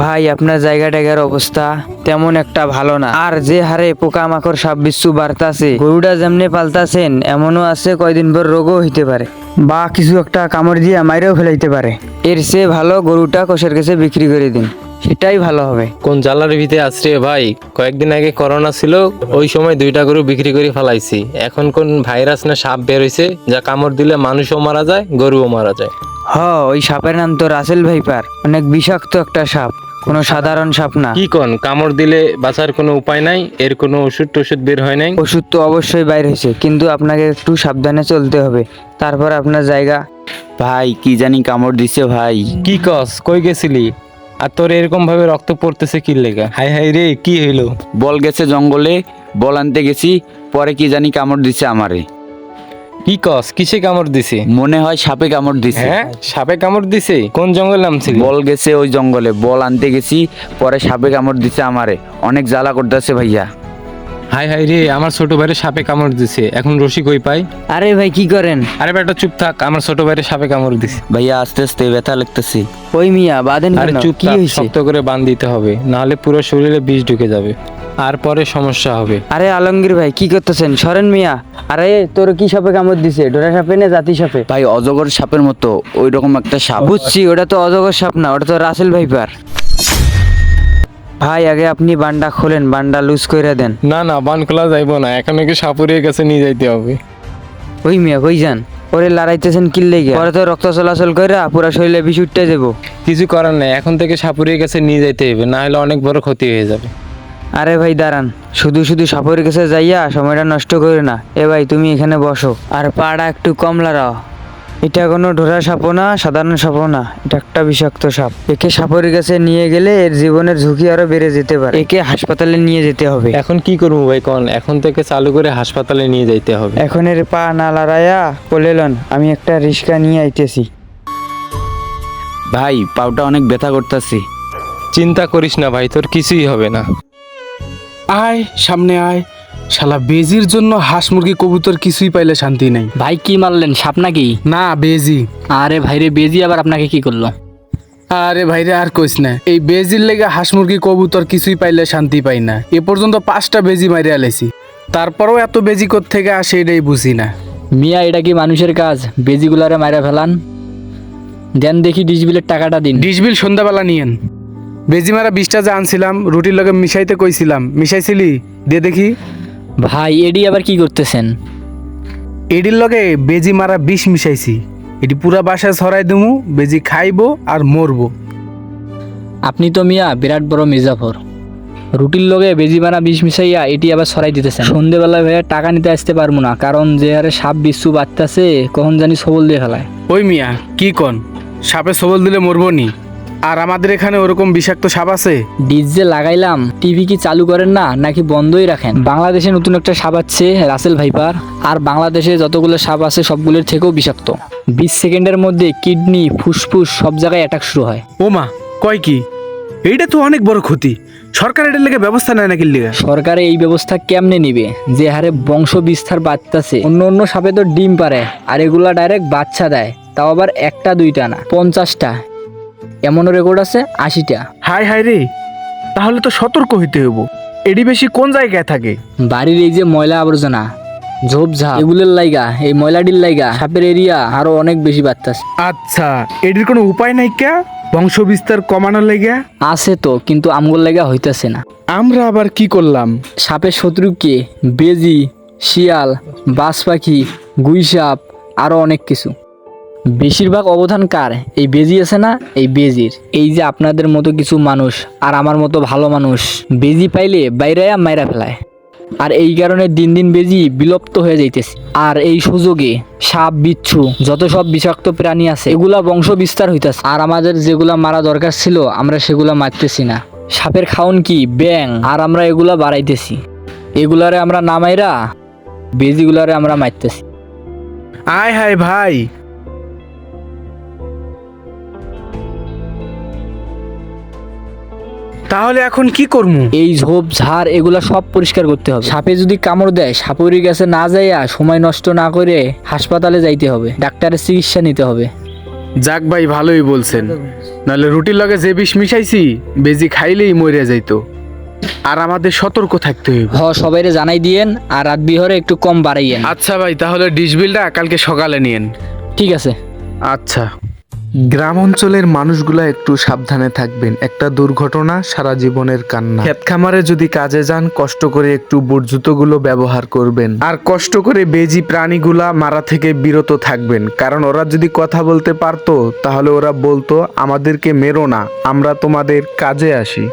ভাই আপনার জায়গা টাইগার অবস্থা তেমন একটা ভালো না। আর যে হারে পোকামাকড় সাপ বিচ্ছু বাড়তাছে গরুটা যেমনি পাল্টাছেন এমনও আছে কয়দিন পর রোগও হইতে পারে। বা কিছু একটা কামড় দিয়ে মাইরেও ফেলাইতে পারে। এর চেয়ে ভালো গরুটা কোষের কাছে বিক্রি করে দিন। সেটাই ভালো হবে। কোন জ্বালার ভিতরে আছরে ভাই? কয়েকদিন আগে করোনা ছিল ওই সময় দুইটা গরু বিক্রি করে ফেলাইছি। এখন কোন ভাইরাস না সাপ বের হইছে যা কামড় দিলে মানুষও মারা যায় গরুও মারা যায়। হ ওই সাপের নাম তো রাসেল ভাইপার। অনেক বিষাক্ত একটা সাপ। কোনো সাধারণ সাপ না। কি কোন? কামড় দিলে বাঁচার কোনো উপায় নাই? এর কোনো ওষুধ টষুধ বের হয় নাই? ওষুধ তো অবশ্যই বাইর হয়েছে কিন্তু আপনাকে একটু সাবধানে চলতে হবে। তারপর আপনার জায়গা। ভাই কি জানি কামড় দিছে ভাই। কি কস? কই গেছিলি? আর তোর এরকম ভাবে রক্ত পড়তেছে কি লেগা? হাই হাই রে কি হইল? বল গেছে জঙ্গলে বল আনতে গেছি পরে কি জানি কামড় দিছে আমারে। কি কস? কিসে কামড় দিছে? মনে হয় সাপে কামড় দিছে। হ্যাঁ? সাপে কামড় দিছে? কোন জঙ্গল নামছিল? বল গেছে ওই জঙ্গলে বল আনতে গেছি পরে সাপে কামড় দিছে আমারে। অনেক জ্বালা করতেছে ভাইয়া। হাই হাই রে আমার ছোট ভাইরে সাপে কামড় দিছে। এখন রশি কই পাই আরে ভাই কি করেন? আরে বেটা চুপ থাক আমার ছোট ভাইরে সাপে কামড় দিছে। ভাইয়া আস্তে আস্তে ব্যথা লাগতেছে। ওই মিয়া বাঁধেন আরে? চুপ কি শক্ত করে বাঁধ দিতে হবে। নাহলে পুরো শরীরে বিষ ঢুকে যাবে। আর পরে সমস্যা হবে। আরে আলমগীর ভাই কি করতেছেন? সরেন মিয়া। আরে তোর কি সাপে কামড় দিছে? ডোরা সাপে না জাতি সাপে? ভাই অজগর সাপের মতো ওই রকম একটা সাপ। বুঝছি ওটা তো অজগর সাপ না ওটা তো রাসেল ভাইপার। ভাই আগে আপনি বান্ডা খোলেন বান্ডা লুজ করে দেন। না না বান খোলা যাইবো না এখন নাকি সাপুরের কাছে নিয়ে যাইতে হবে। ওই মিয়া কই যান? ওরে লড়াইতেছেন কিল্লে গিয়া পরে তো রক্ত চলাচল করে পুরা শরীরে বিষ উঠতে যাব। কিছু করার নাই এখন থেকে সাপুরের কাছে নিয়ে যাইতে হবে না হলে অনেক বড় ক্ষতি হয়ে যাবে। আরে ভাই দাঁড়ান। শুধু শুধু সাপের কাছে যাইয়া সময়টা নষ্ট করে না। এ ভাই তুমি এখানে বসো। আর পাড়া একটু কম লড়াও এটা কোনো ঢোরা সাপও না সাধারণ সাপও না। এটা একটা বিষাক্ত সাপ। একে সাপের কাছে নিয়ে গেলে এর জীবনের ঝুঁকি আরও বেড়ে যেতে পারে। একে হাসপাতালে নিয়ে যেতে হবে। এখন কি করব ভাই কন? এখন থেকে চালু করে হাসপাতালে নিয়ে যাইতে হবে। এখন এর পা না লড়াইয়া কোলেলন আমি একটা রিক্সা নিয়ে আইতেছি। ভাই পাউটা অনেক ব্যথা করতেছে। চিন্তা করিস না ভাই তোর কিছুই হবে না। আয় সামনে আয়। শালা বেজির জন্য হাঁস মুরগি কবুতর কিছুই পাইলে শান্তি নাই। ভাই কি মারলেন? সাপ নাকি? না বেজি। আরে ভাইরে বেজি আবার আপনাকে কি করল? আরে ভাইরে আর কইস না। এই বেজির লেগে হাঁস মুরগি কবুতর কিছুই পাইলে শান্তি পাই না। এ পর্যন্ত পাঁচটা বেজি মারি আলাইছি। তারপরেও এত বেজি থেকে আসে এটাই বুঝি না। মিয়া এটা কি মানুষের কাজ? বেজিগুলারে মারা ফেলান? দেন দেখি ডিসবিলের টাকাটা দিন। ডিসবিল সন্ধ্যাবেলা নিয়েন। বেজি মারা বিশটা যে আনছিলাম রুটির লগে মিশাইতে কইছিলাম। মিশাইছিলি? দিয়ে দেখি। ভাই এডি আবার কি করতেছেন? এডির লগে বেজি মারা বিষ মিশাইছি। এটি পুরা বাসায় ছড়াই দিমু বেজি খাইবো আর মরবো। আপনি তো মিয়া বিরাট বড় মির্জাফর। রুটির লগে বেজি মারা বিষ মিশাইয়া এটি আবার সরাই দিতেছেন। সন্ধেবেলায় ভাইয়া টাকা নিতে আসতে পারব না কারণ যে হারে সাপ বিশ্বু বাচ্চাছে কখন জানি সবল দিয়ে ফেলায়। ওই মিয়া কি কন? সাপে সবল দিলে মরবো নি। আর আমাদের এখানে ওরকম বিষাক্ত সাপ আছে? ডিজ যে লাগাইলাম টিভি কি চালু করেন না নাকি বন্ধই রাখেন? বাংলাদেশে নতুন একটা সাপ আছে রাসেল ভাইপার। আর বাংলাদেশে যতগুলো সাপ আছে সবগুলোর থেকেও বিষাক্ত। বিশ সেকেন্ডের মধ্যে কিডনি ফুসফুস সব জায়গায় অ্যাটাক শুরু হয়। ও মা কয় কি? এইটা তো অনেক বড় ক্ষতি। সরকার এটার লেগে ব্যবস্থা নেয় নাকি লিগা? সরকারে এই ব্যবস্থা কেমনে নিবে? যে হারে বংশ বিস্তার বাড়তেছে। অন্য অন্য সাপে তো ডিম পারে আর এগুলা ডাইরেক্ট বাচ্চা দেয়। তাও আবার একটা দুইটা না পঞ্চাশটা। এমনও রেকর্ড আছে? আশিটা। হাই হাই রে। তাহলে তো সতর্ক হইতে হইব। এডি বেশি কোন জায়গায় থাকে? বাড়ির এই যে ময়লা আবর্জনা ঝোপঝাপ এগুলোর লাইগা এই ময়লাডির লাইগা সাপের এরিয়া আরও অনেক বেশি বাড়তেছে। আচ্ছা এডির কোনো উপায় নাই কে বংশ বিস্তার কমানোর লেগে আছে তো কিন্তু আমগুল লাইগা হইতেছে না। আমরা আবার কি করলাম? সাপের শত্রু কে? বেজি শিয়াল বাজ পাখি গুইসাপ আরও অনেক কিছু। বেশিরভাগ অবদান কার? এই বেজি আছে না? এই বেজির। এই যে আপনাদের মতো কিছু মানুষ আর আমার মতো ভালো মানুষ, বেজি পাইলে বাইরায়া মাইরা ফেলায়। আর এই কারণে দিন দিন বেজি বিলুপ্ত হয়ে যাইতেছে। আর এই সুযোগে সাপ, বিচ্ছু, যত সব বিষাক্ত প্রাণী আছে, এগুলা বংশ বিস্তার হইতেছে। আর আমাদের যেগুলা মারা দরকার ছিল, আমরা সেগুলা মারতেছি না। সাপের খাওন কি? ব্যাং। আর আমরা এগুলা বাড়াইতেছি। এগুলারে আমরা নামাইরা বেজিগুলারে আমরা মারতেছি। আয় হায় ভাই তাহলে এখন কি করমু? এই ঝোপ ঝাড় এগুলা সব পরিষ্কার করতে হবে। সাপে যদি কামড় দেয় সাপুরি কাছে না যাইয়া সময় নষ্ট না করে হাসপাতালে যাইতে হবে। ডাক্তারের চিকিৎসা নিতে হবে। যাক ভাই ভালোই বলছেন। নাহলে রুটির লগে যে বিষ মিশাইছি বেজি খাইলেই মরে যাইতো। আর আমাদের সতর্ক থাকতে হইব। হ সবাইরে জানাই দিয়েন আর রাত বিহরে একটু কম বাড়াইয়েন। আচ্ছা ভাই তাহলে ডিশ বিলটা কালকে সকালে নিয়েন। ঠিক আছে। আচ্ছা। গ্রাম অঞ্চলের মানুষগুলা একটু সাবধানে থাকবেন। একটা দুর্ঘটনা সারা জীবনের কান্না। ক্ষেত খামারে যদি কাজে যান, কষ্ট করে একটু বর্জুতগুলো ব্যবহার করবেন। আর কষ্ট করে বেজি প্রাণীগুলা মারা থেকে বিরত থাকবেন। কারণ ওরা যদি কথা বলতে পারতো, তাহলে ওরা বলতো, আমাদেরকে মেরো না, আমরা তোমাদের কাজে আসি।